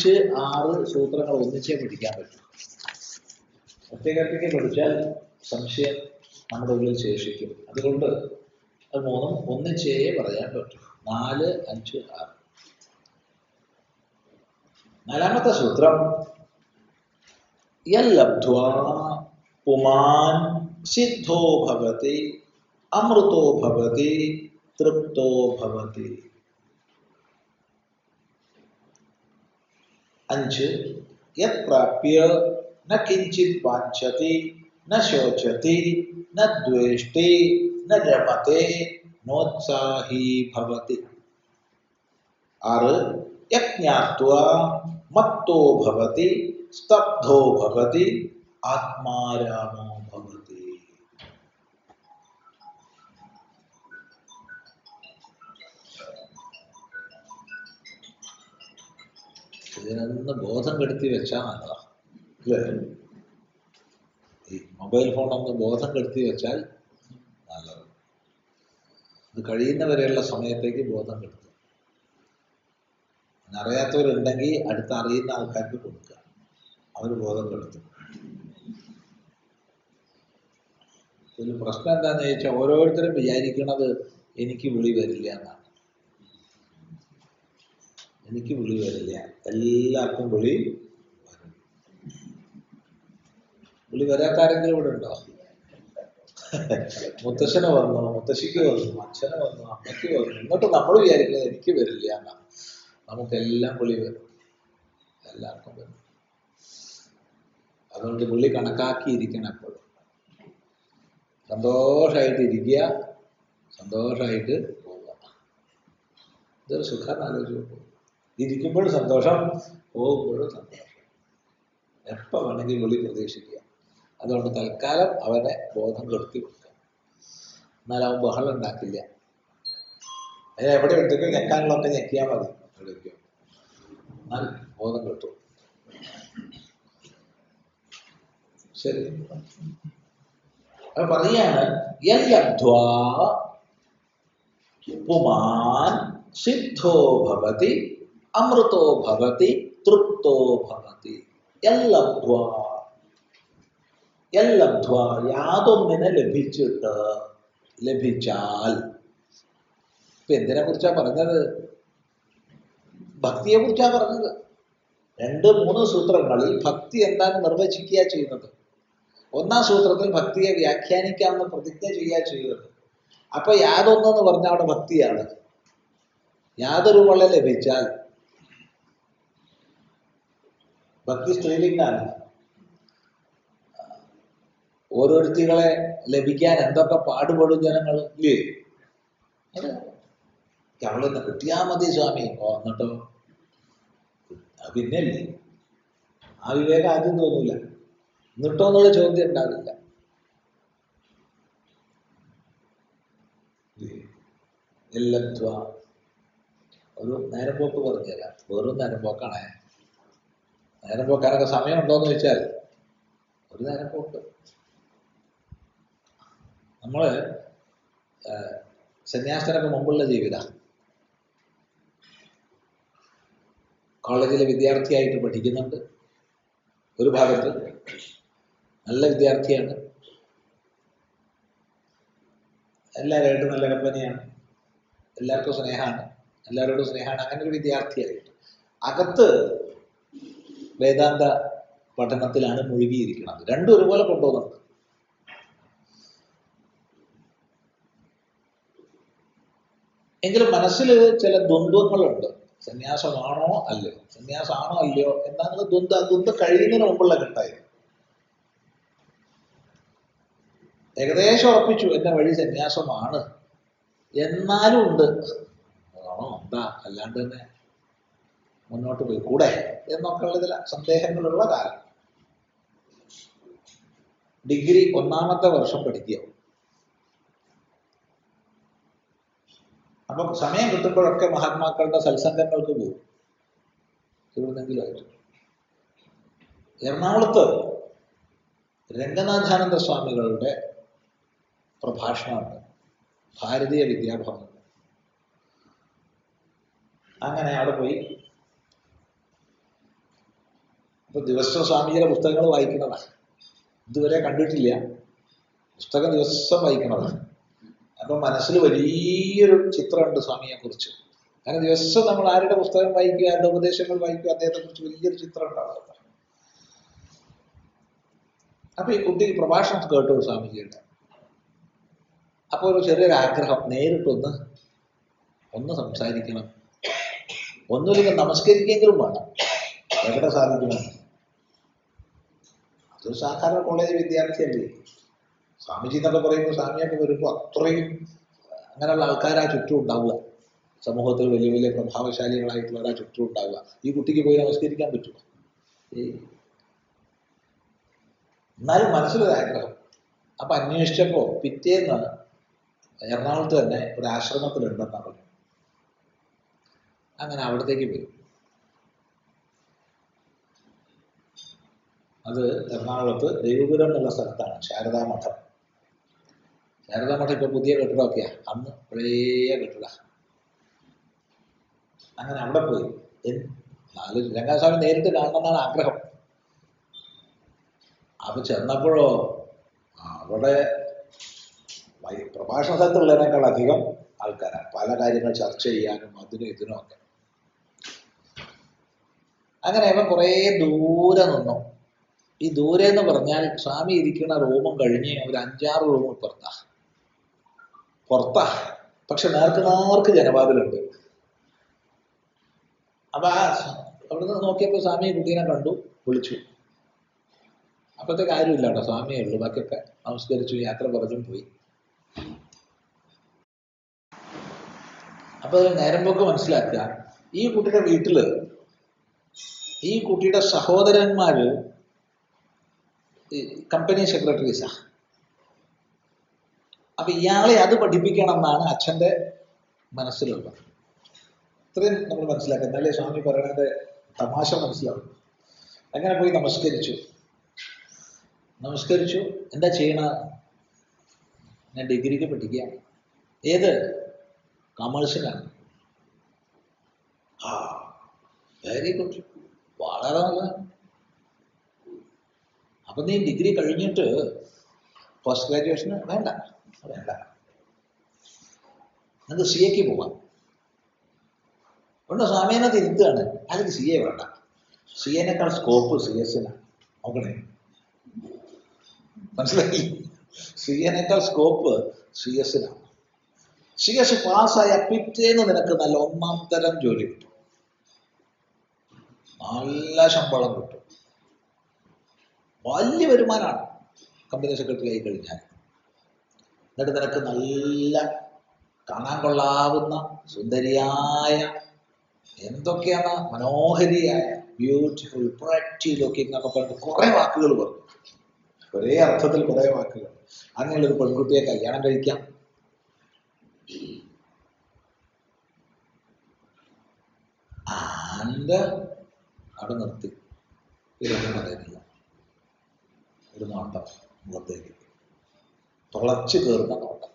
അഞ്ച് ആറ് സൂത്രങ്ങൾ ഒന്നിച്ചേ പഠിക്കാൻ പറ്റും. ഒറ്റയ്ക്കൊറ്റയ്ക്ക് പഠിച്ചാൽ സംശയം നമ്മുടെ ഉള്ളിൽ ശേഷിക്കും. അതുകൊണ്ട് അത് മൂന്നും ഒന്നിച്ചേ പറയാൻ പറ്റും. നാല് അഞ്ച് ആറ്. നാലാമത്തെ സൂത്രം. യല്ലബ്ധ്വാ പുമാൻ സിദ്ധോ ഭവതി അമൃതോ ഭവതി തൃപ്തോ ഭവതി. അഞ്ച് യത് പ്രാപ്യ ന കിഞ്ചിത് വാഞ്ചതി ന ശോചതി ന ദ്വേഷ്ടി ന രമത്തെ നോത്സാഹി ഭവതി ആറ് യജ്ഞാത്വാ മത്തോ ഭവതി സ്തബ്ധോ ഭവതി ആത്മാരാമോ ഇതിനൊന്ന് ബോധം കെടുത്തി വെച്ചാൽ നല്ലതാ. അല്ലേ? ഈ മൊബൈൽ ഫോൺ ഒന്ന് ബോധം കെടുത്തി വെച്ചാൽ നല്ലത്. ഇത് കഴിയുന്നവരെയുള്ള സമയത്തേക്ക് ബോധം കെടുത്തുക. അറിയാത്തവരുണ്ടെങ്കിൽ അടുത്ത് അറിയുന്ന ആൾക്കാർക്ക് കൊടുക്കുക. അവർ ബോധം കെടുത്തും. പിന്നെ പ്രശ്നം എന്താണെന്ന് ചോദിച്ചാൽ ഓരോരുത്തരും വിചാരിക്കണത് എനിക്ക് വിളി വരില്ല എന്നാണ്. എനിക്ക് വിളി വരില്ല. എല്ലാവർക്കും വിളി വിളി വരാത്ത ആരെങ്കിലും ഇവിടെ ഉണ്ടോ? മുത്തശ്ശന് വന്നു? മുത്തശ്ശിക്ക് വന്നു? അച്ഛന് വന്നു? അമ്മയ്ക്ക് വന്നു? എന്നിട്ട് നമ്മൾ വിചാരിക്കുന്നത് എനിക്ക് വരില്ല എന്നാണ് നമുക്കെല്ലാം വിളി വരും. എല്ലാവർക്കും വരും. അതുകൊണ്ട് വിളി കണക്കാക്കിയിരിക്കണം എപ്പോഴും. സന്തോഷമായിട്ട് ഇരിക്കുക. സന്തോഷമായിട്ട് പോവുക. ഇതൊരു സുഖം ആലോചിച്ച് ഇരിക്കുമ്പോഴും സന്തോഷം. പോകുമ്പോഴും സന്തോഷം. എപ്പോൾ വേണമെങ്കിൽ വിളി പ്രതീക്ഷിക്കുക. അതുകൊണ്ട് തൽക്കാലം അവനെ ബോധം കെടുത്തി കൊടുക്കുക എന്നാൽ അവൻ ബഹളം ഉണ്ടാക്കില്ല. അതിനെ എവിടെ എടുത്തേക്കും ഞെക്കാനുള്ളതൊക്കെ ഞെക്കിയാൽ മതി. എവിടേക്കോ എന്നാൽ ബോധം കിട്ടും. ശരി. പറയാണ് പുമാൻ സിദ്ധോ ഭവതി അമൃതോ ഭവതി തൃപ്തോ ഭവതി. എല്ലബ്ധ്വ യാതൊന്നിനെ ലഭിച്ചിട്ട് ലഭിച്ചാൽ. ഇപ്പൊ എന്തിനെ കുറിച്ചാ പറഞ്ഞത്? ഭക്തിയെ കുറിച്ചാ പറഞ്ഞത്. രണ്ട് മൂന്ന് സൂത്രങ്ങളിൽ ഭക്തി എന്താണ് നിർവചിക്കുക ചെയ്യുന്നത്? ഒന്നാം സൂത്രത്തിൽ ഭക്തിയെ വ്യാഖ്യാനിക്കാമെന്ന് പ്രതിജ്ഞ ചെയ്യുക ചെയ്യുന്നത്. അപ്പൊ യാതൊന്നെന്ന് പറഞ്ഞ അവിടെ ഭക്തിയാണ്. യാതൊരു വള ലഭിച്ചാൽ ഭക്തി സ്ത്രീലിംഗാണ് ഓരോരുത്തികളെ ലഭിക്കാൻ എന്തൊക്കെ പാടുപെടും ജനങ്ങൾ ഇല്ലേ? അവളെന്ന് കിട്ടിയാ മതി സ്വാമി. ഓർന്നിട്ടോ പിന്നെയല്ലേ ആ വിവേകം ആദ്യം തോന്നൂല. എന്നിട്ടോ എന്നുള്ള ചോദ്യം ഉണ്ടാവില്ല. എല്ലാം ഒരു നേരം പോക്ക് പറഞ്ഞുതരാം. വെറും നേരമ്പോക്കാണേ നേരമ്പോക്കാനൊക്കെ സമയം ഉണ്ടോന്ന് ചോദിച്ചാൽ ഒരു നേരം പോക്ക് നമ്മൾ സന്യാസത്തിനൊക്കെ മുമ്പുള്ള ജീവിതം. കോളേജിലെ വിദ്യാർത്ഥിയായിട്ട് പഠിക്കുന്നുണ്ട്. ഒരു ഭാഗത്ത് നല്ല വിദ്യാർത്ഥിയാണ്. എല്ലാവരുമായിട്ടും നല്ല കമ്പനിയാണ്. എല്ലാവർക്കും സ്നേഹമാണ്. എല്ലാവരോടും സ്നേഹമാണ്. അങ്ങനെ ഒരു വിദ്യാർത്ഥിയായിട്ട്. അകത്ത് വേദാന്ത പഠനത്തിലാണ് മുഴുകിയിരിക്കുന്നത്. രണ്ടും ഒരുപോലെ കൊണ്ടുപോകുന്നുണ്ട്. എങ്കിലും മനസ്സിൽ ചില ദ്വന്ദ്വങ്ങളുണ്ട്. സന്യാസമാണോ അല്ലയോ? സന്യാസമാണോ അല്ലയോ? എന്നാണ് ദ്വന്ദ് ദ്വന്ദ് കഴിയുന്നതിന് മുമ്പുള്ള ഘട്ടമായിരുന്നു ഏകദേശം ഉറപ്പിച്ചു എന്റെ വഴി സന്യാസമാണ്. എന്നാലും ഉണ്ട്. ആണോ എന്താ? അല്ലാണ്ട് തന്നെ മുന്നോട്ട് പോയി കൂടെ എന്നൊക്കെ ഉള്ള ചില സന്ദേഹങ്ങളുള്ള കാലം. ഡിഗ്രി ഒന്നാമത്തെ വർഷം പഠിക്കുക. അപ്പൊ സമയം കിട്ടുമ്പോഴൊക്കെ മഹാത്മാക്കളുടെ സത്സംഗങ്ങൾക്ക് പോകും. എവിടുന്നെങ്കിലുമായിട്ട് എറണാകുളത്ത് രംഗനാഥാനന്ദ സ്വാമികളുടെ പ്രഭാഷണമുണ്ട്. ഭാരതീയ വിദ്യാഭവൻ. അങ്ങനെ അവിടെ പോയി അപ്പൊ ദിവസം സ്വാമിജിയുടെ പുസ്തകങ്ങൾ വായിക്കുന്നതാണ് ഇതുവരെ കണ്ടിട്ടില്ല. പുസ്തകം ദിവസം വായിക്കുന്നതാണ് അപ്പൊ മനസ്സിൽ വലിയൊരു ചിത്രമുണ്ട് സ്വാമിയെ കുറിച്ച് കാരണം ദിവസം നമ്മൾ ആരുടെ പുസ്തകം വായിക്കുക ആരുടെ ഉപദേശങ്ങൾ വായിക്കുക അദ്ദേഹത്തെ കുറിച്ച് വലിയൊരു ചിത്രം ഉണ്ടാവുക അപ്പൊ ഈ കുട്ടി പ്രഭാഷണം കേട്ടു സ്വാമിജിയുടെ. അപ്പൊ ഒരു ചെറിയൊരു ആഗ്രഹം നേരിട്ടൊന്ന് ഒന്ന് സംസാരിക്കണം. ഒന്നുമില്ലെങ്കിൽ നമസ്കരിക്കെങ്കിലും വേണം. എവിടെ സാധിക്കണം? അത് സാധാരണ കോളേജ് വിദ്യാർത്ഥിയല്ലേ? സ്വാമിജി എന്നൊക്കെ പറയുമ്പോൾ സ്വാമിയൊക്കെ വരുമ്പോൾ അത്രയും അങ്ങനെയുള്ള ആൾക്കാരാ ചുറ്റും ഉണ്ടാവുക. സമൂഹത്തിൽ വലിയ വലിയ പ്രഭാവശാലികളായിട്ടുള്ളവരാ ചുറ്റും ഉണ്ടാവുക. ഈ കുട്ടിക്ക് പോയി നമസ്കരിക്കാൻ പറ്റുമോ. എന്നാലും മനസ്സിലൊരു ആഗ്രഹം. അപ്പൊ അന്വേഷിച്ചപ്പോ പിറ്റേന്ന് എറണാകുളത്ത് തന്നെ ഒരു ആശ്രമത്തിലുണ്ടെന്ന് പറഞ്ഞു അങ്ങനെ അവിടത്തേക്ക് പോയി. അത് എറണാകുളത്ത് ദൈവപുരം എന്നുള്ള സ്ഥലത്താണ് ശാരദാ മഠം. ശാരദാ മഠം ഇപ്പൊ പുതിയ കെട്ടിടമൊക്കെയാ. അന്ന് പഴയ കെട്ടിട. അങ്ങനെ അവിടെ പോയി. നാല് രംഗാസ്വാമി നേരിട്ട് കാണണമെന്നാണ് ആഗ്രഹം. അപ്പൊ ചെന്നപ്പോഴോ അവിടെ പ്രഭാഷണ സ്ഥലത്തുള്ളതിനേക്കാൾ അധികം ആൾക്കാരാണ്. പല കാര്യങ്ങൾ ചർച്ച ചെയ്യാനും അതിനും ഇതിനും ഒക്കെ. അങ്ങനെ അവൻ കുറേ ദൂരെ നിന്നു. ഈ ദൂരെ എന്ന് പറഞ്ഞാൽ സ്വാമി ഇരിക്കുന്ന റൂമും കഴിഞ്ഞ് ഒരു അഞ്ചാറ് റൂം പുറത്താ. പുറത്താ. പക്ഷെ നേർക്ക് നേർക്ക് ജനവാതിലുണ്ട്. അപ്പൊ ആ അവിടുന്ന് നോക്കിയപ്പോൾ സ്വാമി കുട്ടീനെ കണ്ടു വിളിച്ചു. അപ്പോഴത്തേക്ക് ആരുമില്ല കേട്ടോ സ്വാമിയേ ഉള്ളൂ. ബാക്കിയൊക്കെ നമസ്കരിച്ചു യാത്ര പറഞ്ഞും പോയി. അപ്പൊ അതിൽ നേരം പോക്ക് മനസ്സിലാക്കുക. ഈ കുട്ടിയുടെ വീട്ടിൽ ഈ കുട്ടിയുടെ സഹോദരന്മാര് കമ്പനി സെക്രട്ടറീസാ അപ്പൊ ഇയാളെ അത് പഠിപ്പിക്കണം എന്നാണ് അച്ഛന്റെ മനസ്സിലുള്ളത്. ഇത്രയും നമ്മൾ മനസ്സിലാക്കുക എന്നാലേ സ്വാമി പറയണത്? തമാശ മനസ്സിലാവും. അങ്ങനെ പോയി നമസ്കരിച്ചു. നമസ്കരിച്ചു. എന്താ ചെയ്യണ? ഞാൻ ഡിഗ്രിക്ക് പഠിക്കുക ഏത്? കമേഴ്സിനാണ് ആ വെരി ഗുഡ് വളരെ നല്ല അപ്പൊ നീ ഡിഗ്രി കഴിഞ്ഞിട്ട് പോസ്റ്റ് ഗ്രാജുവേഷന് വേണ്ട. വേണ്ട. നിങ്ങൾക്ക് സി എക്ക് പോവാം. ഉണ്ട് സ്വാമീനെ തിരുത്തുകയാണ് അല്ലെങ്കിൽ സി എ വേണ്ട. സി എനേക്കാൾ സ്കോപ്പ് സി എസിനാണ് നോക്കണേ. മനസ്സിലായി? സി എനേക്കാൾ സ്കോപ്പ് സി എസിനാണ് സി എസ് പാസ്സായ പിറ്റേന്ന് നിനക്ക് നല്ല ഒന്നാം തരം ജോലി കിട്ടും. നല്ല ശമ്പളം കിട്ടും. വലിയ വരുമാനമാണ് കമ്പനി സെക്രട്ടറി ആയി കഴിഞ്ഞാൽ. എന്നിട്ട് നിനക്ക് നല്ല കാണാൻ കൊള്ളാവുന്ന സുന്ദരിയായ എന്തൊക്കെയാണ് മനോഹരിയായ ബ്യൂട്ടിഫുൾ പ്രറ്റി ലുക്കിംഗ് എന്നൊക്കെ പറഞ്ഞിട്ട് കുറെ വാക്കുകൾ പറഞ്ഞു. ഒരേ അർത്ഥത്തിൽ കുറെ വാക്കുകൾ. അങ്ങനെയുള്ളൊരു പെൺകുട്ടിയെ കല്യാണം കഴിക്കാം. ആൻഡ് അവിടെ നിർത്തി. ഇതൊന്നും ഒരു നോട്ടം മുഖത്തേക്ക്. തുളച്ചു കയറുന്ന നോട്ടം.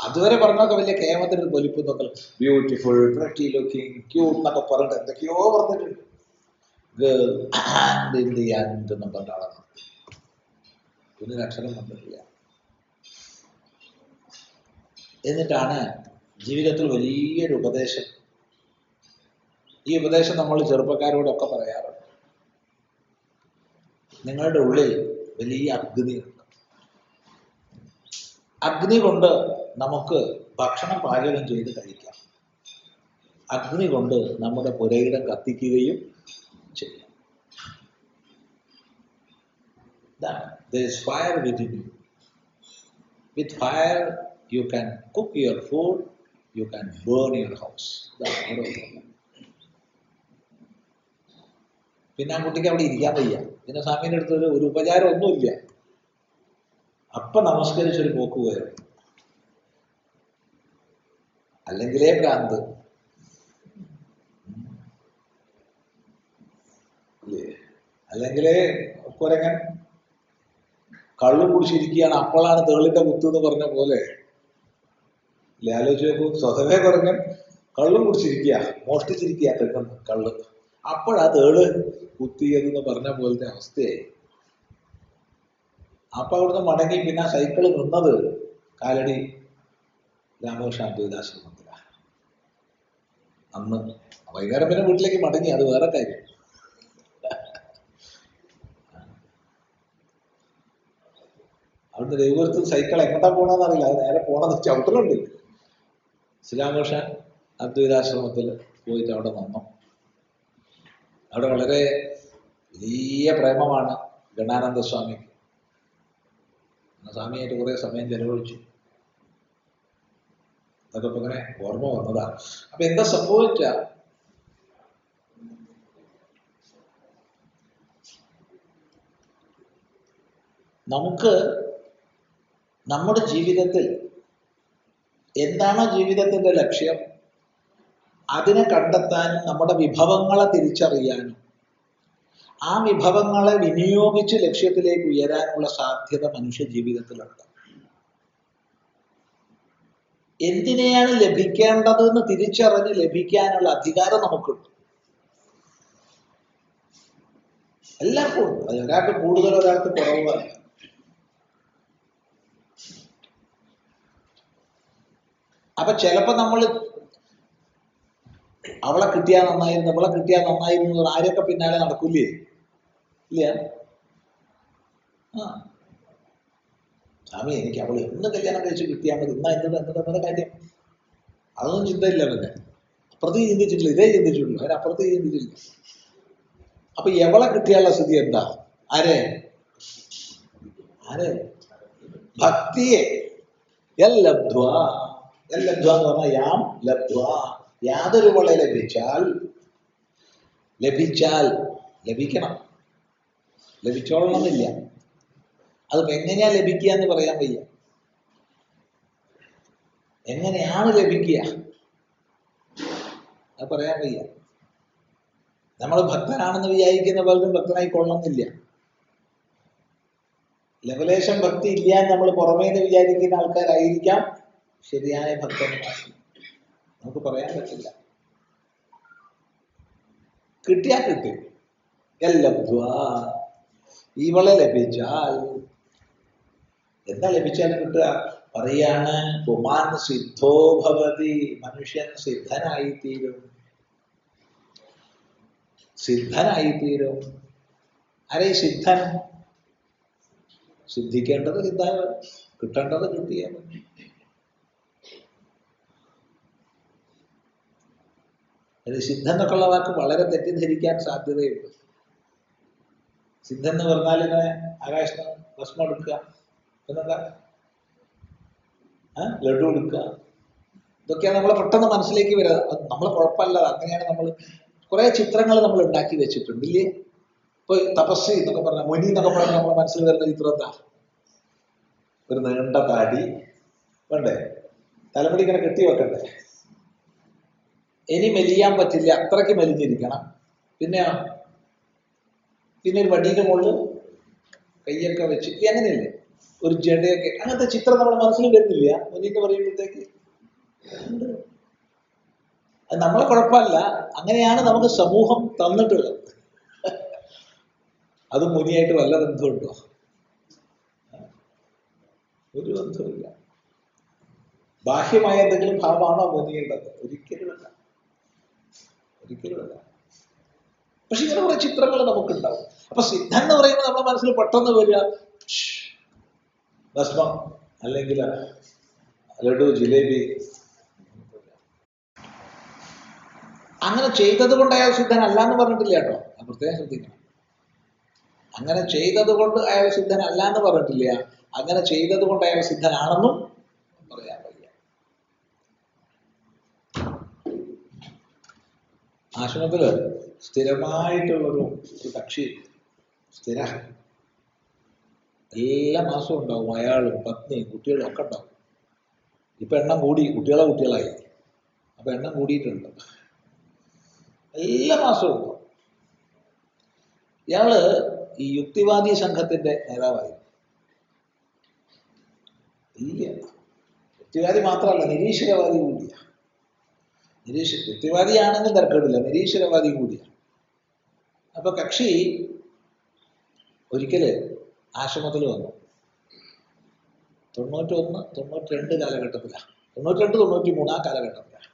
അതുവരെ പറഞ്ഞൊക്കെ വലിയ കേമത്തിന് പൊലിപ്പ് നോക്കൽ ബ്യൂട്ടിഫുൾ പ്രട്ടി ലുക്കിംഗ് ക്യൂട്ട് എന്നൊക്കെ പറഞ്ഞിട്ട് എന്തൊക്കെയോ പറഞ്ഞിട്ടുണ്ട്. ആൻഡ് ആളാണ്. പിന്നെ അക്ഷരം വന്നിട്ടില്ല. എന്നിട്ടാണ് ജീവിതത്തിൽ വലിയൊരു ഉപദേശം. ഈ ഉപദേശം നമ്മൾ ചെറുപ്പക്കാരോടൊക്കെ പറയാറുണ്ട്. നിങ്ങളുടെ ഉള്ളിൽ വലിയ അഗ്നിയുണ്ട് അഗ്നി കൊണ്ട് നമുക്ക് ഭക്ഷണം പാചകം ചെയ്ത് കഴിക്കാം. അഗ്നി കൊണ്ട് നമ്മുടെ പുരയിടം കത്തിക്കുകയും ചെയ്യാം. Is fire within you. With fire, you can cook your food, you can burn പിന്നെ ആ കുട്ടിക്ക് അവിടെ ഇരിക്കാൻ വയ്യ. പിന്നെ സ്വാമീന്റെ അടുത്ത് ഒരു ഒരു ഉപചാരം ഒന്നുമില്ല. അപ്പൊ നമസ്കരിച്ചൊരു പോക്ക് പോയത്. അല്ലെങ്കിലേ ഭ്രാന്ത്? അല്ലെങ്കിലേ കുരങ്ങൻ. കള്ളു കുടിച്ചിരിക്കുകയാണ് അപ്പോഴാണ് തേളിന്റെ കുത്ത് എന്ന് പറഞ്ഞ പോലെ. ആലോചിച്ച് നോക്കൂ. സ്വതവേ കുരങ്ങൻ കള്ളും കുടിച്ചിരിക്കുക മോഷ്ടിച്ചിരിക്കുക തെങ്ങുന്നു കള്ള്. അപ്പോഴാ തേൾ കുത്തിയതെന്ന് പറഞ്ഞ പോലത്തെ അവസ്ഥയായി. അപ്പൊ അവിടുന്ന് മടങ്ങി പിന്നെ ആ സൈക്കിൾ നിന്നത് കാലടി രാമകൃഷ്ണ അദ്വൈതാശ്രമത്തിലാണ് അന്ന് വൈകുന്നേരം പിന്നെ വീട്ടിലേക്ക് മടങ്ങി അത് വേറെ കാര്യം. അവിടുന്ന് രഘുപുരത്ത് സൈക്കിൾ എങ്ങോട്ടാ പോണെന്ന് അറിയില്ല. അത് നേരെ പോണത് ചവിട്ടലുണ്ട്. ശ്രീരാമകൃഷ്ണൻ അദ്വൈതാശ്രമത്തിൽ പോയിട്ട് അവിടെ നിന്നു. അവിടെ വളരെ വലിയ പ്രേമമാണ് ഗണാനന്ദ സ്വാമിക്ക്. സ്വാമിയായിട്ട് കുറേ സമയം ചെലവഴിച്ചു. അതൊക്കെ ഇങ്ങനെ ഓർമ്മ വന്നതാണ് അപ്പൊ എന്താ സംഭവിച്ച? നമുക്ക് നമ്മുടെ ജീവിതത്തിൽ എന്താണോ ജീവിതത്തിന്റെ ലക്ഷ്യം അതിനെ കണ്ടെത്താനും നമ്മുടെ വിഭവങ്ങളെ തിരിച്ചറിയാനും ആ വിഭവങ്ങളെ വിനിയോഗിച്ച് ലക്ഷ്യത്തിലേക്ക് ഉയരാനുള്ള സാധ്യത മനുഷ്യ ജീവിതത്തിലുണ്ട്. എന്തിനെയാണ് ലഭിക്കേണ്ടത് എന്ന് തിരിച്ചറിഞ്ഞ് ലഭിക്കാനുള്ള അധികാരം നമുക്കുണ്ട്. എല്ലാവർക്കും ഉണ്ട് ഒരാൾക്ക് കൂടുതൽ ഒരാൾക്ക് കുറവല്ല. അപ്പൊ ചിലപ്പോ നമ്മൾ അവളെ കിട്ടിയാൽ നന്നായിരുന്നു അവളെ കിട്ടിയാൽ നന്നായിരുന്നു ആരൊക്കെ പിന്നാലെ നടക്കൂലേ ഇല്ല? ആ. സ്വാമി എനിക്ക് അവൾ എന്ന് കല്യാണം കഴിച്ച് കിട്ടിയാൽ മതി. എന്നാ എന്ത് എന്ത് നമ്മുടെ കാര്യം. അതൊന്നും ചിന്തയില്ല പിന്നെ അപ്പുറത്തേക്ക് ചിന്തിച്ചിട്ടില്ല ഇതേ ചിന്തിച്ചിട്ടുള്ളൂ. അതിനപ്പുറത്തേക്ക് ചിന്തിച്ചില്ല അപ്പൊ എവളെ കിട്ടിയാലുള്ള സ്ഥിതി എന്താ? ആരെ? ആരെ? ഭക്തിയെ. എല്ലബ്ധ്വ എല്ലബ്ധ്വ എന്ന് പറഞ്ഞാൽ യാം ലബ്ധ്വ. യാതൊരു വള ലഭിച്ചാൽ ലഭിച്ചാൽ ലഭിക്കണം. ലഭിച്ചോളണമെന്നില്ല. അത് എങ്ങനെയാ ലഭിക്കുക എന്ന് പറയാൻ വയ്യ. എങ്ങനെയാണ് ലഭിക്കുക? അത് പറയാൻ വയ്യ. നമ്മൾ ഭക്തനാണെന്ന് വിചാരിക്കുന്ന പലരും ഭക്തനായി കൊള്ളണമെന്നില്ല ലവലേശം ഭക്തി ഇല്ല നമ്മൾ പുറമേന്ന് വിചാരിക്കുന്ന ആൾക്കാരായിരിക്കാം ശരിയായ ഭക്തന്മാർ. നമുക്ക് പറയാൻ പറ്റില്ല. കിട്ടിയാ കിട്ടി. ഇവളെ ലഭിച്ചാൽ. എന്താ ലഭിച്ചാൽ കിട്ടുക? പറയാണ് പുമാൻ സിദ്ധോ ഭവതി മനുഷ്യൻ സിദ്ധനായിത്തീരും. സിദ്ധനായിത്തീരും. തീരും ഈ സിദ്ധൻ? സിദ്ധിക്കേണ്ടത് സിദ്ധ കിട്ടേണ്ടത് കിട്ടിയാൽ മതി അത് സിദ്ധ എന്നൊക്കെയുള്ള വാക്ക് വളരെ തെറ്റിദ്ധരിക്കാൻ സാധ്യതയുണ്ട്. സിദ്ധ എന്ന് പറഞ്ഞാൽ ഇങ്ങനെ ആകാശം ഭസ്മം എടുക്കുക. എന്നെന്താ ലഡു എടുക്കുക. ഇതൊക്കെയാണ് നമ്മളെ പെട്ടെന്ന് മനസ്സിലേക്ക് വരിക നമ്മൾ നമ്മളെ കുഴപ്പമല്ല. അങ്ങനെയാണ് നമ്മൾ കുറെ ചിത്രങ്ങൾ നമ്മൾ ഉണ്ടാക്കി വെച്ചിട്ടുണ്ട്. ഇല്ലേ? ഇപ്പൊ തപസ് എന്നൊക്കെ പറഞ്ഞ മുനി എന്നൊക്കെ പറഞ്ഞാൽ നമ്മുടെ മനസ്സിൽ വരുന്ന ചിത്രം എന്താ? ഒരു നീണ്ട താടി. വേണ്ടേ? തലമുടി ഇങ്ങനെ കെട്ടി വെക്കണ്ടേ? ഇനി മെലിയാൻ പറ്റില്ല. അത്രയ്ക്ക് മെലിഞ്ഞിരിക്കണം. പിന്നെ പിന്നെ ഒരു വടിയുടെ മുകളിൽ കൈയൊക്കെ വെച്ച് അങ്ങനെയല്ലേ? ഒരു ജടയൊക്കെ. അങ്ങനത്തെ ചിത്രം നമ്മുടെ മനസ്സിൽ വരുന്നില്ല. മുന്നിട്ട് പറയുമ്പോഴത്തേക്ക് അത് നമ്മളെ കുഴപ്പമില്ല. അങ്ങനെയാണ് നമുക്ക് സമൂഹം തന്നിട്ടുള്ളത്. അത് മുനിയായിട്ട് വല്ല ബന്ധമുണ്ടോ ഒരു ബന്ധമില്ല ബാഹ്യമായ എന്തെങ്കിലും ഭാവമാണോ മുനിയുള്ളത്? ഒരിക്കലുമല്ല. ഒരിക്കലുമല്ല. പക്ഷെ ഇങ്ങനെ കുറെ ചിത്രങ്ങൾ നമുക്കുണ്ടാവും. അപ്പൊ സിദ്ധൻ എന്ന് പറയുമ്പോൾ നമ്മുടെ മനസ്സിൽ പെട്ടെന്ന് വരിക ഭസ്മം അല്ലെങ്കിൽ ലഡു ജിലേബി. അങ്ങനെ ചെയ്തത് കൊണ്ട് അയാൾ സിദ്ധനല്ല എന്ന് പറഞ്ഞിട്ടില്ല കേട്ടോ. പ്രത്യേകം ശ്രദ്ധിക്കണം. അങ്ങനെ ചെയ്തത് കൊണ്ട് അയാൾ സിദ്ധനല്ല എന്ന് പറഞ്ഞിട്ടില്ല. അങ്ങനെ ചെയ്തത് കൊണ്ട് അയാൾ സിദ്ധനാണെന്നും പറയാൻ വയ്യ ആശ്രമത്തിൽ സ്ഥിരമായിട്ടുള്ളൊരു ഒരു കക്ഷി സ്ഥിര. എല്ലാ മാസവും ഉണ്ടാവും. അയാളും പത്നിയും കുട്ടികളും ഒക്കെ ഉണ്ടാവും. ഇപ്പൊ എണ്ണം കൂടി കുട്ടികളെ കുട്ടികളായി. അപ്പൊ എണ്ണം കൂടിയിട്ടുണ്ട് എല്ലാ മാസവും ഉണ്ടാവും. ഇയാൾ ഈ യുക്തിവാദി സംഘത്തിന്റെ നേതാവായി. ഇല്ല. യുക്തിവാദി മാത്രമല്ല നിരീശ്വരവാദി കൂടിയാ നിരീശ്വര യുക്തിവാദിയാണെങ്കിൽ തർക്കമില്ല. നിരീശ്വരവാദി കൂടിയാണ്. അപ്പൊ കക്ഷി ഒരിക്കൽ ആശ്രമത്തിൽ വന്നു. തൊണ്ണൂറ്റൊന്ന് തൊണ്ണൂറ്റി രണ്ട് കാലഘട്ടത്തിലാണ്. തൊണ്ണൂറ്റി രണ്ട് തൊണ്ണൂറ്റി മൂന്ന് ആ കാലഘട്ടത്തിലാണ്.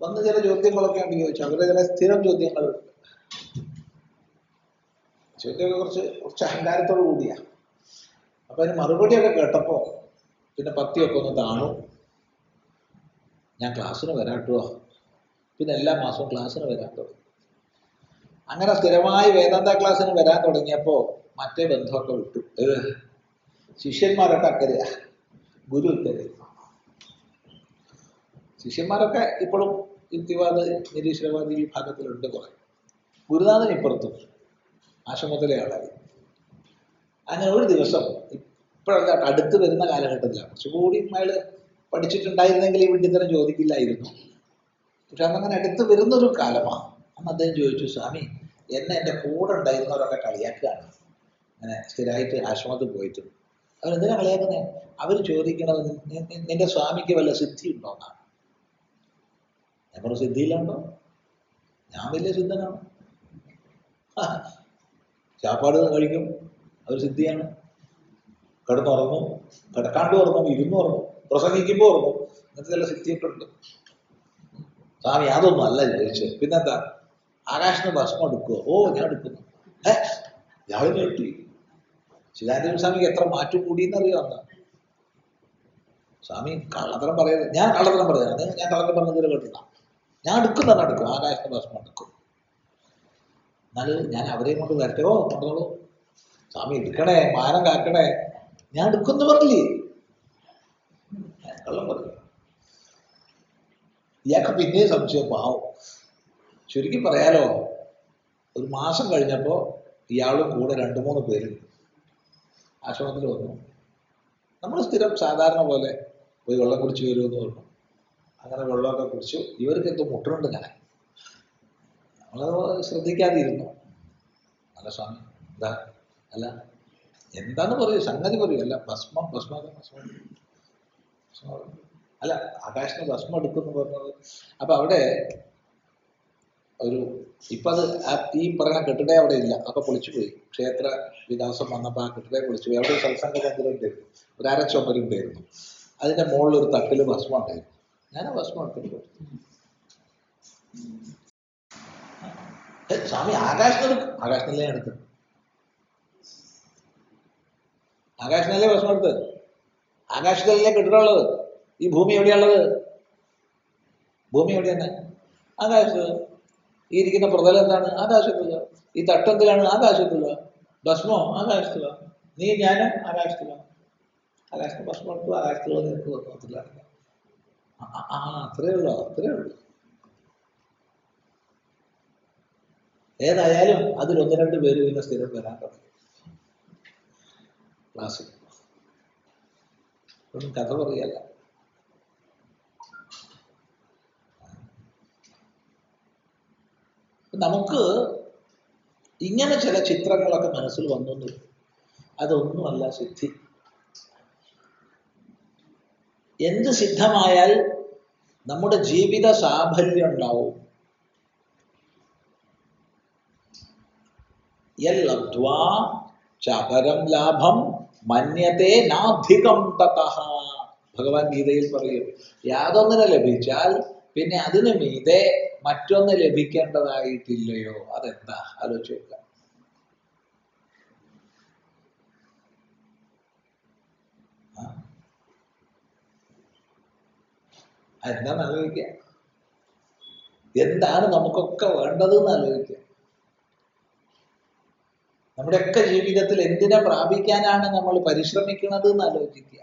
വന്ന് ചില ചോദ്യങ്ങളൊക്കെ ഉണ്ട് ചോദിച്ചു. അവരുടെ ചില സ്ഥിരം ചോദ്യങ്ങൾ. ചോദ്യമൊക്കെ കുറച്ച് കുറച്ച് അഹങ്കാരത്തോടു കൂടിയാ അപ്പൊ അതിന് മറുപടിയൊക്കെ കേട്ടപ്പോ പിന്നെ പത്തിയൊക്കെ ഒന്ന് താണു. ഞാൻ ക്ലാസ്സിന് വരാട്ടോ പിന്നെ എല്ലാ മാസവും ക്ലാസ്സിന് വരാൻ തുടങ്ങി. അങ്ങനെ സ്ഥിരമായി വേദാന്ത ക്ലാസ്സിന് വരാൻ തുടങ്ങിയപ്പോ മറ്റേ ബന്ധമൊക്കെ വിട്ടു. ശിഷ്യന്മാരൊക്കെ അക്കരയ ഗുരു ഇക്കരയ ശിഷ്യന്മാരൊക്കെ ഇപ്പോഴും യുക്തിവാദ നിരീശ്വരവാദി വിഭാഗത്തിലുണ്ട് കുറെ. ഗുരുനാഥൻ ഇപ്പുറത്തും ആശ്രമത്തിലെ ആളായി. അങ്ങനെ ഒരു ദിവസം ഇപ്പോഴല്ല അടുത്ത് വരുന്ന കാലഘട്ടത്തിലാണ്. കുറച്ചുകൂടി അയാൾ പഠിച്ചിട്ടുണ്ടായിരുന്നെങ്കിൽ ഈ വിഡ്ഢിത്തരം ചോദിക്കില്ലായിരുന്നു. പക്ഷെ അന്നങ്ങനെ അടുത്ത് വരുന്നൊരു കാലമാണ്. അന്ന് അദ്ദേഹം ചോദിച്ചു സ്വാമി എന്നെ എന്റെ കൂടെ ഉണ്ടായിരുന്നവരൊക്കെ കളിയാക്കുകയാണ്. അങ്ങനെ സ്ഥിരമായിട്ട് ആശ്രമത്തിൽ പോയിട്ട്. അവരെന്തിനാ കളിയാക്കുന്നത് അവർ ചോദിക്കണത് നിന്റെ സ്വാമിക്ക് വല്ല സിദ്ധി ഉണ്ടോ എന്നാണ് ഞാൻ പറഞ്ഞു സിദ്ധിയിലുണ്ടോ. ഞാൻ വലിയ സിദ്ധനാണ്. ചാപ്പാട് കഴിക്കും. അവർ സിദ്ധിയാണ്. കിടന്നുറങ്ങും. കിടക്കാണ്ട് ഉറങ്ങും. ഇരുന്ന് ഉറങ്ങും. പ്രസംഗിക്കുമ്പോൾ ഓർമ്മ അങ്ങനത്തെ ചില സിദ്ധിയൊക്കെ ഉണ്ട്. സ്വാമി അതൊന്നും അല്ല ചോദിച്ചത് പിന്നെന്താ? ആകാശത്തിന് ഭസ്മം എടുക്കുക ഓ ഞാൻ എടുക്കുന്നു. ഏ ഇയാൾ കിട്ടി ശിലാനന്ദ സ്വാമിക്ക് എത്ര മാറ്റം കൂടിയെന്നറിയോ അന്ന്? സ്വാമി കള്ളത്തരം പറയുന്നത് ഞാൻ കള്ളത്തരം പറയുന്നത് നിങ്ങൾ ഞാൻ കള്ളത്തരം പറഞ്ഞതിൽ കേട്ടില്ല ഞാൻ എടുക്കുന്നതാണ് എടുക്കും. ആകാശത്തിന് ഭസ്മം എടുക്കും. എന്നാലും ഞാൻ അവരെയും കൊണ്ട് വരട്ടെയോ കൊണ്ടോളൂ സ്വാമി എടുക്കണേ. മാനം കാക്കണേ. ഞാൻ എടുക്കുന്നു പറഞ്ഞില്ലേ? കള്ളം പറഞ്ഞു ഇയാൾക്ക് പിന്നെയും സംശയം പാവം ചുരുക്കി പറയാലോ ഒരു മാസം കഴിഞ്ഞപ്പോൾ ഇയാളും കൂടെ രണ്ട് മൂന്ന് പേര് ആശ്രമത്തിൽ വന്നു. നമ്മൾ സ്ഥിരം സാധാരണ പോലെ പോയി വെള്ളം കുടിച്ച് വരുമെന്ന് പറഞ്ഞു. അങ്ങനെ വെള്ളമൊക്കെ കുടിച്ചു. ഇവർക്ക് എന്തോ മുട്ടുന്നുണ്ട് ഞാൻ നമ്മളത് ശ്രദ്ധിക്കാതിരുന്നു. അല്ല സ്വാമി എന്താ? അല്ല എന്താന്ന് പറയൂ സംഗതി പറയൂ. അല്ല ഭസ്മം ഭസ്മം ഭസ്മം. അല്ല ആകാശത്തിന് ഭസ്മം എടുക്കുന്നു പറഞ്ഞത്. അപ്പൊ അവിടെ ഒരു ഇപ്പൊ അത് ഈ പറയുന്ന കെട്ടിടേ അവിടെ ഇല്ല. അപ്പൊ പൊളിച്ചു പോയി ക്ഷേത്ര വികാസം വന്നപ്പോൾ ആ കെട്ടിടേ പൊളിച്ചു പോയി അവിടെ ഒരു സത്സംഗ കേന്ദ്രം ഉണ്ടായിരുന്നു. ഒരു അരച്ചുമരുണ്ടായിരുന്നു അതിന്റെ മുകളിൽ ഒരു തട്ടിൽ ഭസ്മം ഉണ്ടായിരുന്നു. ഞാൻ ആ ഭസ്മം എടുത്തിട്ട് സ്വാമി ആകാശത്തിന് ആകാശത്തിലേ എടുത്ത് ആകാശത്തിലല്ലേ ഭസ്മം എടുത്ത് ആകാശത്തിലല്ലേ കെട്ടിടമുള്ളത്? ഈ ഭൂമി എവിടെയുള്ളത് ഭൂമി എവിടെയാണ്? ആകാശത്ത്. ഈ ഇരിക്കുന്ന പ്രതലം എന്താണ്? ആകാശത്തുള്ള. ഈ തട്ടത്തിലാണ് ആകാശത്തുള്ള. ഭസ്മോ ആകാശത്തുള്ള. നീ ഞാനും ആകാശത്തുള്ള. ആകാശത്ത് ഭസ്മം എടുത്തു ആകാശത്തുള്ള നിനക്ക് വന്നത്തില്ല ആ അത്രേ ഉള്ളൂ അത്രേ ഉള്ളൂ. ഏതായാലും അതിൽ ഒന്ന് രണ്ട് പേര് പിന്നെ സ്ഥിരം വരാൻ തുടങ്ങി. ക്ലാസ്സിൽ. ഒന്നും കഥ പറയല്ല. നമുക്ക് ഇങ്ങനെ ചില ചിത്രങ്ങളൊക്കെ മനസ്സിൽ വന്നു അതൊന്നുമല്ല സിദ്ധി. എന്ത് സിദ്ധമായാൽ നമ്മുടെ ജീവിത സാഫല്യം ഉണ്ടാവും. യല്ലബ്ധ്വാ ചപരം ലാഭം മന്യത്തെ നാധികം തഥ ഭഗവാൻ ഗീതയിൽ പറയും യാതൊന്നിനെ ലഭിച്ചാൽ പിന്നെ അതിന് മീതെ മറ്റൊന്ന് ലഭിക്കേണ്ടതായിട്ടില്ലയോ? അതെന്താ? ആലോചിച്ച് നോക്കുക ആ. അതെന്താന്ന് ആലോചിക്കുക എന്താണ് നമുക്കൊക്കെ വേണ്ടത് എന്ന് ആലോചിക്കുക നമ്മുടെയൊക്കെ ജീവിതത്തിൽ എന്തിനെ പ്രാപിക്കാനാണ് നമ്മൾ പരിശ്രമിക്കുന്നത് എന്ന് ആലോചിക്കുക.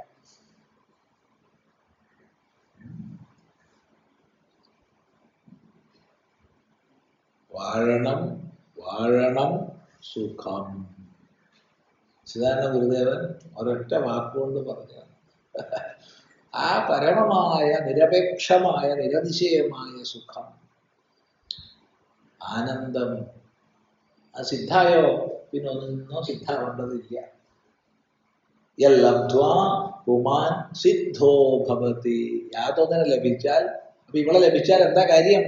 വാഴണം വാഴണം സുഖം. ചിദാനന്ദ ഗുരുദേവൻ ഒരൊറ്റ വാക്കുകൊണ്ട് പറഞ്ഞു ആ പരമമായ നിരപേക്ഷമായ നിരതിശയമായ സുഖം. ആനന്ദം അത് സിദ്ധായോ? പിന്നെ ഒന്നും സിദ്ധാവേണ്ടതില്ല പുമാൻ സിദ്ധോ ഭവതി. യാതൊന്നിനെ ലഭിച്ചാൽ അപ്പൊ ഇവളെ ലഭിച്ചാൽ എന്താ കാര്യം?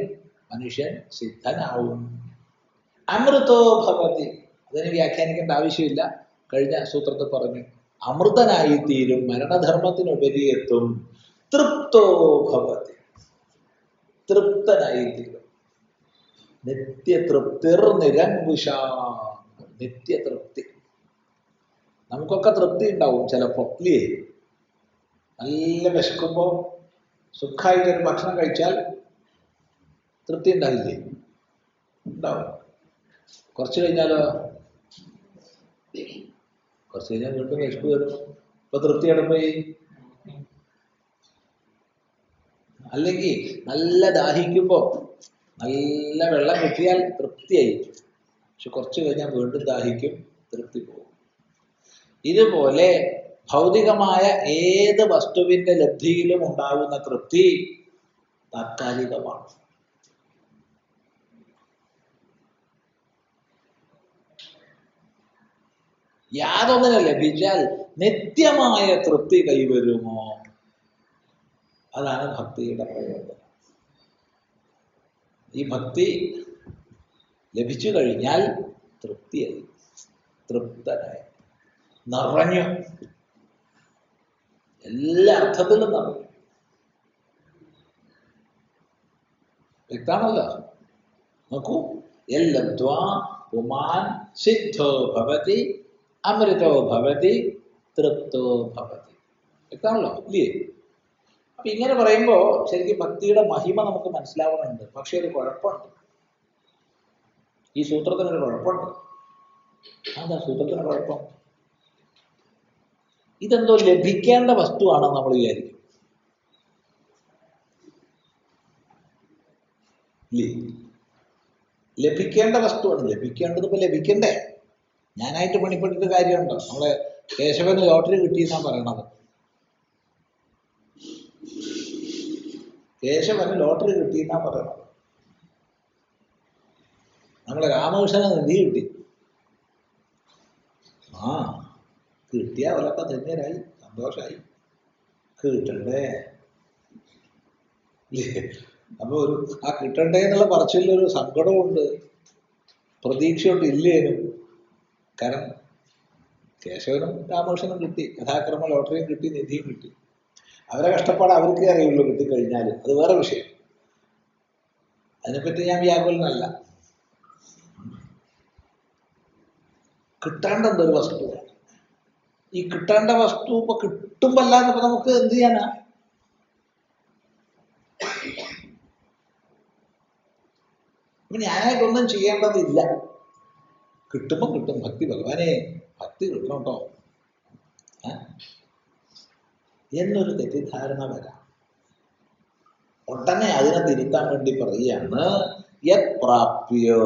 മനുഷ്യൻ സിദ്ധനാവും. അമൃതോ ഭവതി. അതിന് വ്യാഖ്യാനിക്കേണ്ട ആവശ്യമില്ല. കഴിഞ്ഞ സൂത്രത്തിൽ പറഞ്ഞു അമൃതനായി തീരും മരണധർമ്മത്തിനുപരി എത്തും. തൃപ്തോ ഭവതി. തൃപ്തനായി തീരും നിത്യതൃപ്തിർ നിരങ്കുശ നിത്യതൃപ്തി. നമുക്കൊക്കെ തൃപ്തി ഉണ്ടാവും ചിലപ്പോ ഇല്ലേ? നല്ല വിശക്കുമ്പോ സുഖമായിട്ട് ഒരു ഭക്ഷണം കഴിച്ചാൽ തൃപ്തി ഉണ്ടാവില്ലേ? ഉണ്ടാവും. കുറച്ച് കഴിഞ്ഞാലോ? കുറച്ച് കഴിഞ്ഞാൽ വീണ്ടും വിശപ്പ് വരും. ഇപ്പൊ തൃപ്തി പോയി അല്ലെങ്കിൽ നല്ല ദാഹിക്കുമ്പോ നല്ല വെള്ളം കിട്ടിയാൽ തൃപ്തിയായി പക്ഷെ കുറച്ച് കഴിഞ്ഞാൽ വീണ്ടും ദാഹിക്കും തൃപ്തി പോകും. ഇതുപോലെ ഭൗതികമായ ഏത് വസ്തുവിന്റെ ലബ്ധിയിലും ഉണ്ടാകുന്ന തൃപ്തി താത്കാലികമാണ്. യാതൊന്നിനെ ലഭിച്ചാൽ നിത്യമായ തൃപ്തി കൈവരുമോ? അതാണ് ഭക്തിയുടെ പ്രയോജനം. ഈ ഭക്തി ലഭിച്ചു കഴിഞ്ഞാൽ തൃപ്തിയായി. തൃപ്തനായി. നിറഞ്ഞു. എല്ലാ അർത്ഥത്തിലും നിറഞ്ഞു. വ്യക്താണല്ലോ. നോക്കൂ. എല്ലബ്ധ്വാ പുമാൻ സിദ്ധോ ഭവതി അമൃതോ ഭവതി തൃപ്തോ ഭവതി. വ്യക്താണല്ലോ. ഇല്ലേ? അപ്പൊ ഇങ്ങനെ പറയുമ്പോ ശരിക്കും ഭക്തിയുടെ മഹിമ നമുക്ക് മനസ്സിലാവുന്നുണ്ട്. പക്ഷെ ഒരു കുഴപ്പമുണ്ട്. ഈ സൂത്രത്തിനൊരു കുഴപ്പമുണ്ട്. അതാ സൂത്രത്തിന് കുഴപ്പം. ഇതെന്തോ ലഭിക്കേണ്ട വസ്തുവാണെന്ന് നമ്മൾ വിചാരിക്കും. ലഭിക്കേണ്ട വസ്തുവാണ്. ലഭിക്കേണ്ടത് ഇപ്പൊ ലഭിക്കണ്ടേ? ഞാനായിട്ട് പണിപ്പെട്ടിട്ട് കാര്യമുണ്ടോ? നമ്മളെ കേശവന് ലോട്ടറി കിട്ടിയെന്നാണ് പറയണത്. കേശവന് ലോട്ടറി കിട്ടിയെന്നാ പറയണത് നമ്മളെ രാമകൃഷ്ണന് നിധി കിട്ടി. ആ കിട്ടിയ അവരൊക്കെ ധന്യരായി സന്തോഷമായി കിട്ടണ്ടേ? അപ്പോൾ അപ്പൊ ഒരു ആ കിട്ടണ്ടേ എന്നുള്ള പറച്ചിലൊരു സങ്കടമുണ്ട്. പ്രതീക്ഷയുണ്ട് ഇല്ലേനും. കാരണം കേശവനും രാമകൃഷ്ണനും കിട്ടി. യഥാക്രമ ലോട്ടറിയും കിട്ടി നിധിയും കിട്ടി. അവരെ കഷ്ടപ്പാട് അവർക്കേ അറിയുള്ളൂ കിട്ടിക്കഴിഞ്ഞാൽ അത് വേറെ വിഷയം. അതിനെപ്പറ്റി ഞാൻ വ്യാകുലനല്ല. കിട്ടേണ്ട എന്തൊരു വസ്തുവാണ് ഈ കിട്ടേണ്ട വസ്തു ഇപ്പൊ കിട്ടുമ്പല്ലാതെ ഇപ്പൊ നമുക്ക് എന്ത് ചെയ്യാനാ? ഇപ്പൊ ഞാനായിട്ടൊന്നും ചെയ്യേണ്ടതില്ല. കിട്ടുമ്പോ കിട്ടും. ഭക്തി ഭഗവാനെ ഭക്തി കിട്ടണം കേട്ടോ? എന്നൊരു തെറ്റിദ്ധാരണ വരാം. ഉടനെ അതിനെ തിരുത്താൻ വേണ്ടി പറയുകയാണ് യത് പ്രാപ്യോ